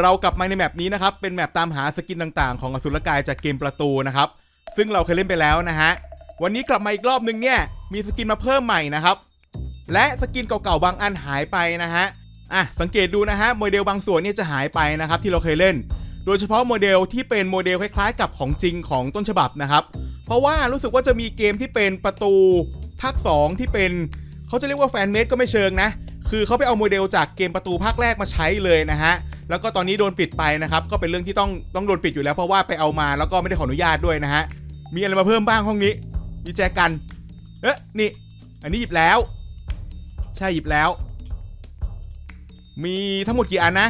เรากลับมาในแมปนี้นะครับ เป็นแมปตามหาสกินต่างๆ ของอสุรกายจากเกมประตูนะครับ ซึ่งเราเคยเล่นไปแล้วนะฮะ วันนี้กลับมาอีกรอบนึงเนี่ย มีสกินมาเพิ่มใหม่นะครับ และสกินเก่าๆบางอันหายไปนะฮะ อะ สังเกตดูนะฮะ โมเดลบางส่วนเนี่ยจะหายไปนะครับที่เราเคยเล่น โดยเฉพาะโมเดลที่เป็นโมเดลคล้ายๆ กับของจริงของต้นฉบับนะครับ เพราะว่ารู้สึกว่าจะมีเกมที่เป็นประตูภาค2ที่เป็นเขาจะเรียกว่าแฟนเมดก็ไม่เชิงนะ คือเขาไปเอาโมเดลจากเกมประตูภาคแรกมาใช้เลยนะฮะ แล้วก็ตอนนี้โดนปิดไปนะครับ ก็เป็นเรื่องที่ต้องต้องโดนปิดอยู่แล้วเพราะว่าไปเอามาแล้วก็ไม่ได้ขออนุญาตด้วยนะฮะ มีอะไรมาเพิ่มบ้างห้องนี้ มีแจกัน เอ๊ะนี่ อันนี้หยิบแล้ว ใช่หยิบแล้ว มีทั้งหมดกี่อันนะ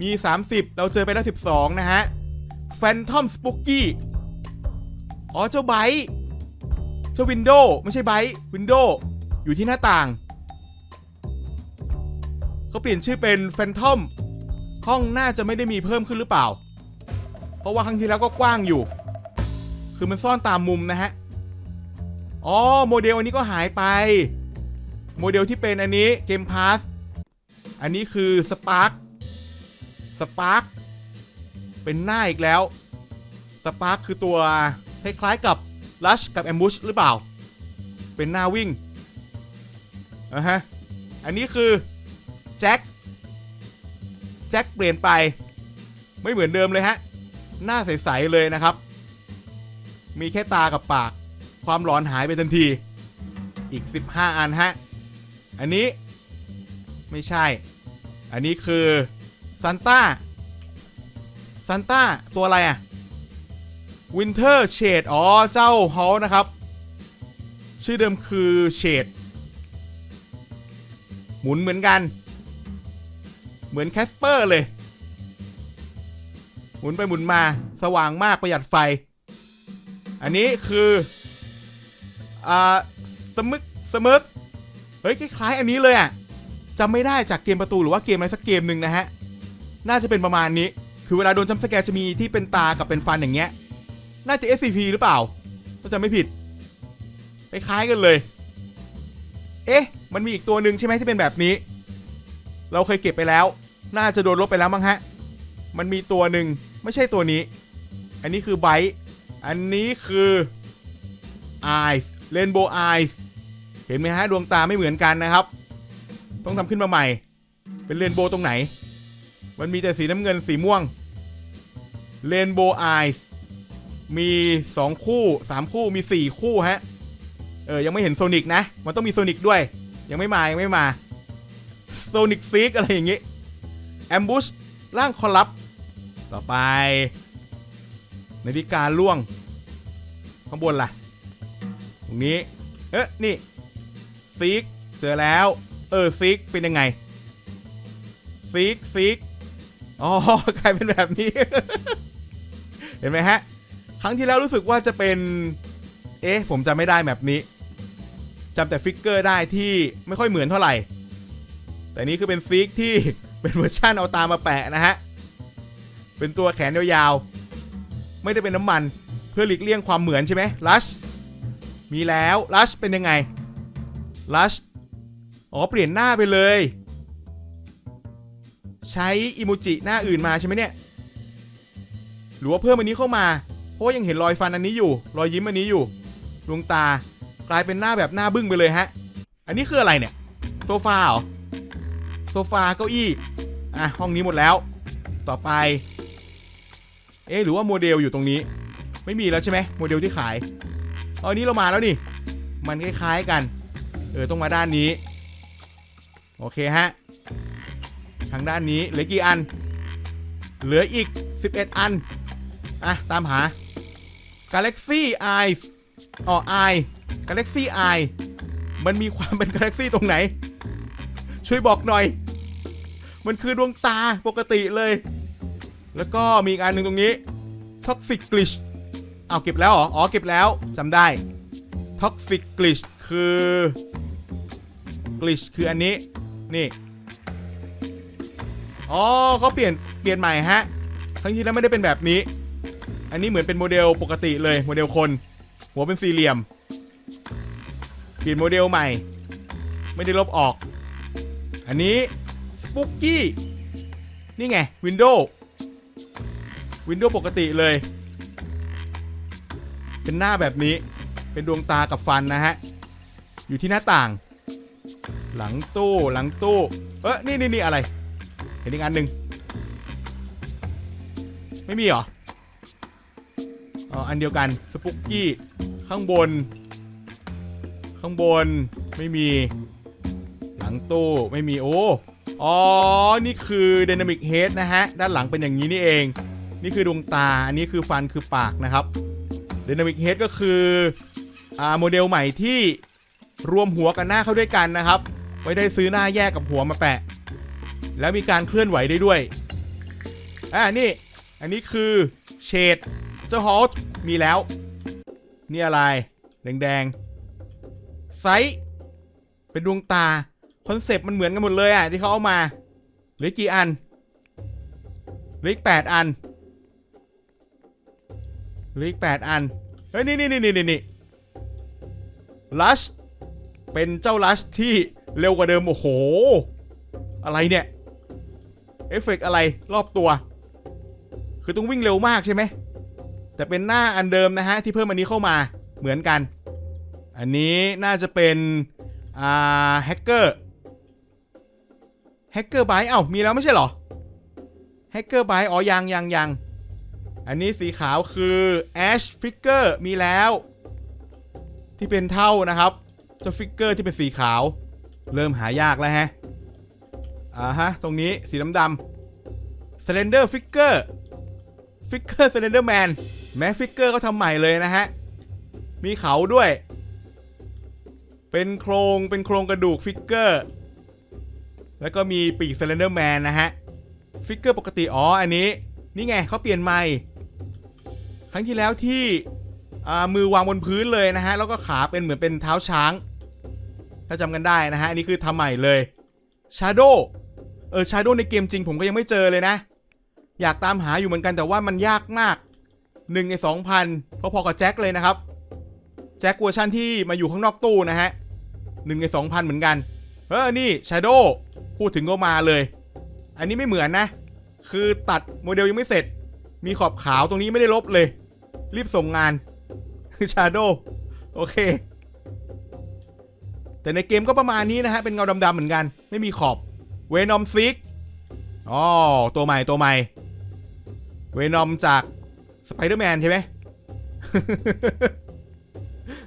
มี 30 เราเจอไปแล้ว 12 นะฮะ Phantom Spooky อ๋อเจ้าไบต์เจ้าวินโดว์ไม่ใช่ไบต์วินโดว์อยู่ที่หน้าต่างเขาเปลี่ยนชื่อเป็น Phantom ห้องน่าจะไม่ได้มีเพิ่มขึ้นหรือเปล่า เพราะว่าครั้งที่แล้วก็กว้างอยู่ คือมันซ่อนตามมุมนะฮะ อ๋อโมเดลอันนี้ก็หายไป โมเดลที่เป็นอันนี้เกมพาสอันนี้คือสปาร์คสปาร์คเป็นหน้าอีกแล้วสปาร์คคือตัวคล้ายๆกับลัชกับแอมบูชหรือเปล่า เป็นหน้าวิ่งอะฮะ อันนี้คือแจ็ค แจ็คเปลี่ยนไป ไม่เหมือนเดิมเลยฮะ หน้าใส ๆ เลยนะครับ มีแค่ตากับปาก ความหลอนหายไปทันที อีก 15 อันฮะ อันนี้ไม่ใช่ อันนี้คือซันต้าซันต้าตัวอะไรอะวินเทอร์เชดอ๋อ เจ้าฮอลนะครับ ชื่อเดิมคือเชดหมุนเหมือนกัน เหมือนแคสเปอร์เลย หมุนไปหมุนมาสว่างมากประหยัดไฟ อันนี้คืออ่าสมึกสมึกเฮ้ยคล้ายๆอันนี้เลยอะจำไม่ได้จากเกมประตูหรือว่าเกมอะไรสักเกมหนึ่งนะฮะ น่าจะเป็นประมาณนี้ คือเวลาโดนจัมสแกร์จะมีที่เป็นตากับเป็นฟันอย่างเงี้ย น่าจะ SCP หรือเปล่าถ้าจะไม่ผิดคล้ายๆกันเลย เอ๊ะ มันมีอีกตัวหนึ่งใช่ไหมที่เป็นแบบนี้ เราเคยเก็บไปแล้ว น่าจะโดนลบไปแล้วมั้งฮะ มันมีตัวหนึ่งไม่ใช่ตัวนี้ อันนี้คือไบต์อันนี้คือ Eyes Rainbow Eyes เห็นไหมฮะ ดวงตาไม่เหมือนกันนะครับ ต้องทำขึ้นมาใหม่ เป็นเรนโบว์ตรงไหน มันมีแต่สีน้ำเงินสีม่วง Rainbow Eyes มี 2 คู่ 3 คู่มี 4 คู่ฮะ เออ ยังไม่เห็นโซนิกนะ มันต้องมีโซนิกด้วย ยังไม่มา ยังไม่มา โซนิกฟิกอะไรอย่างงี้แอมบูชร่างคอลับ ต่อไปนาฬิกาล่วง ข้างบนล่ะ ตรงนี้ เอ๊ะนี่ซิกเจอแล้ว เออซิกเป็นยังไงซิกซิกอ๋อกลายเป็นแบบนี้ เห็นไหมฮะ ครั้งที่แล้วรู้สึกว่าจะเป็น เอ๊ะ ผมจำไม่ได้แบบนี้จำแต่ฟิกเกอร์ได้ที่ไม่ค่อยเหมือนเท่าไหร่ แต่นี้คือเป็นฟิกที่เป็นเวอร์ชันเอาตามาแปะนะฮะ เป็นตัวแขนยาวๆ ไม่ได้เป็นน้ำมันเพื่อหลีกเลี่ยงความเหมือนใช่ไหมลัชมีแล้วลัชเป็นยังไงลัชอ๋อเปลี่ยนหน้าไปเลย ใช้อิโมจิหน้าอื่นมาใช่ไหมเนี่ยหรือว่าเพิ่มอันนี้เข้ามา เพราะยังเห็นรอยฟันอันนี้อยู่ รอยยิ้มอันนี้อยู่ดวงตากลายเป็นหน้าแบบหน้าบึ้งไปเลยฮะ อันนี้คืออะไรเนี่ยโซฟาเหรอ โซฟาเก้าอี้อะห้องนี้หมดแล้ว ต่อไป เอ๊หรือว่าโมเดลอยู่ตรงนี้ ไม่มีแล้วใช่ไหมโมเดลที่ขายเอาอันนี้เรามาแล้วนี่ มันคล้ายๆกัน เออต้องมาด้านนี้ โอเคฮะ ทางด้านนี้เหลือกี่อัน เหลืออีก 11 อัน อะ ตามหา Galaxy Eyes อ๋อ Eye Galaxy Eye มันมีความเป็น Galaxy ตรงไหน ช่วยบอกหน่อย มันคือดวงตาปกติเลย แล้วก็มีอีกอันหนึ่งตรงนี้ Toxic Glitch เอาเก็บแล้วเหรอ อ๋อ เก็บแล้วจำได้ Toxic Glitch คือ Glitch คืออันนี้ นี่ อ๋อเขาเปลี่ยน เปลี่ยนใหม่ฮะ ครั้งที่แล้วไม่ได้เป็นแบบนี้ อันนี้เหมือนเป็นโมเดลปกติเลย โมเดลคน หัวเป็นสี่เหลี่ยม เปลี่ยนโมเดลใหม่ ไม่ได้ลบออก อันนี้สปุกกี้ นี่ไง Windows Windows ปกติเลย เป็นหน้าแบบนี้ เป็นดวงตากับฟันนะฮะ อยู่ที่หน้าต่าง หลังตู้หลังตู้ เอ๊ะนี่นี่นี่อะไร เห็นอีกอันหนึ่งไม่มีเหรออ๋ออันเดียวกันสปุกกี้ ข้างบน ข้างบนไม่มี งตู้ไม่มีโอ้อ๋อ นี่คือ Dynamic Head นะฮะ ด้านหลังเป็นอย่างนี้นี่เอง นี่คือดวงตา อันนี้คือฟันคือปากนะครับ Dynamic Head ก็คืออ่าโมเดลใหม่ที่รวมหัวกับหน้าเข้าด้วยกันนะครับไม่ได้ซื้อหน้าแยกกับหัวมาแปะ แล้วมีการเคลื่อนไหวได้ด้วยอ่านี่ อันนี้คือเชดเจ้าฮอลมีแล้ว นี่อะไร แดงๆไซส์เป็นดวงตา คอนเซปต์มันเหมือนกันหมดเลยอะที่เขาเอามาหลือกี่อันหลืออีกแปดอันหลืออีกแปดอันเฮ้ยนี่นี่นี่นี่นี่ลัชเป็นเจ้าลัชที่เร็วกว่าเดิมโอ้โห อะไรเนี่ยเอฟเฟกต์อะไรรอบตัว คือต้องวิ่งเร็วมากใช่ไหมแต่เป็นหน้าอันเดิมนะฮะที่เพิ่มอันนี้เข้ามาเหมือนกัน อันนี้น่าจะเป็นอ่าแฮกเกอร์ แฮกเกอร์ไบเอ้ามีแล้วไม่ใช่เหรอแฮกเกอร์ไบอ๋อยังยังยังอันนี้สีขาวคือแอชฟิกเกอร์มีแล้ว ที่เป็นเท่านะครับเจ้าฟิกเกอร์ที่เป็นสีขาว เริ่มหายากแล้วฮะอ่าฮะ ตรงนี้สีดำดำๆ Slender Figure Figure Slender Man แม้ฟิกเกอร์ก็ทำใหม่เลยนะฮะ มีเขาด้วย เป็นโครงเป็นโครงกระดูกฟิกเกอร์ แล้วก็มีปีก Slender Man นะฮะ ฟิกเกอร์ปกติ อ๋อ อันนี้ นี่ไงเขาเปลี่ยนใหม่ ครั้งที่แล้วที่มือวางบนพื้นเลยนะฮะ แล้วก็ขาเป็นเหมือนเป็นเท้าช้าง ถ้าจำกันได้นะฮะ อันนี้คือทำใหม่เลย Shadow เออ Shadow ในเกมจริงผมก็ยังไม่เจอเลยนะ อยากตามหาอยู่เหมือนกันแต่ว่ามันยากมาก1ใน2,000พอๆกับแจ็คเลยนะครับ แจ็คเวอร์ชันที่มาอยู่ข้างนอกตู้นะฮะ1ใน2,000เหมือนกัน เออ นี่ Shadow พูดถึงก็มาเลย อันนี้ไม่เหมือนนะ คือตัดโมเดลยังไม่เสร็จ มีขอบขาวตรงนี้ไม่ได้ลบเลย รีบส่งงาน Shadow โอเค แต่ในเกมก็ประมาณนี้นะฮะ เป็นเงาดำๆเหมือนกัน ไม่มีขอบ เวนอมซิกอ๋อตัวใหม่ตัวใหม่ เวนอมจากสไปเดอร์แมนใช่ไหม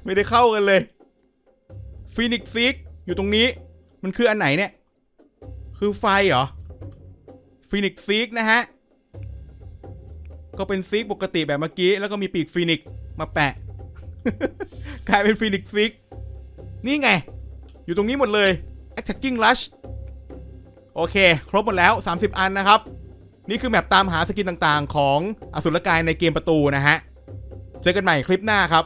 ไม่ได้เข้ากันเลยฟีนิกซิกอยู่ตรงนี้ มันคืออันไหนเนี่ย คือไฟเหรอฟีนิกซิกนะฮะ ก็เป็นซิกปกติแบบเมื่อกี้ แล้วก็มีปีกฟีนิกมาแปะ กลายเป็นฟีนิกซิกนี่ไง อยู่ตรงนี้หมดเลย Attacking Rush โอเค ครบหมดแล้ว 30 อันนะครับ นี่คือแมปตามหาสกินต่างๆ ของอสุรกายในเกมประตูนะฮะ เจอกันใหม่คลิปหน้าครับ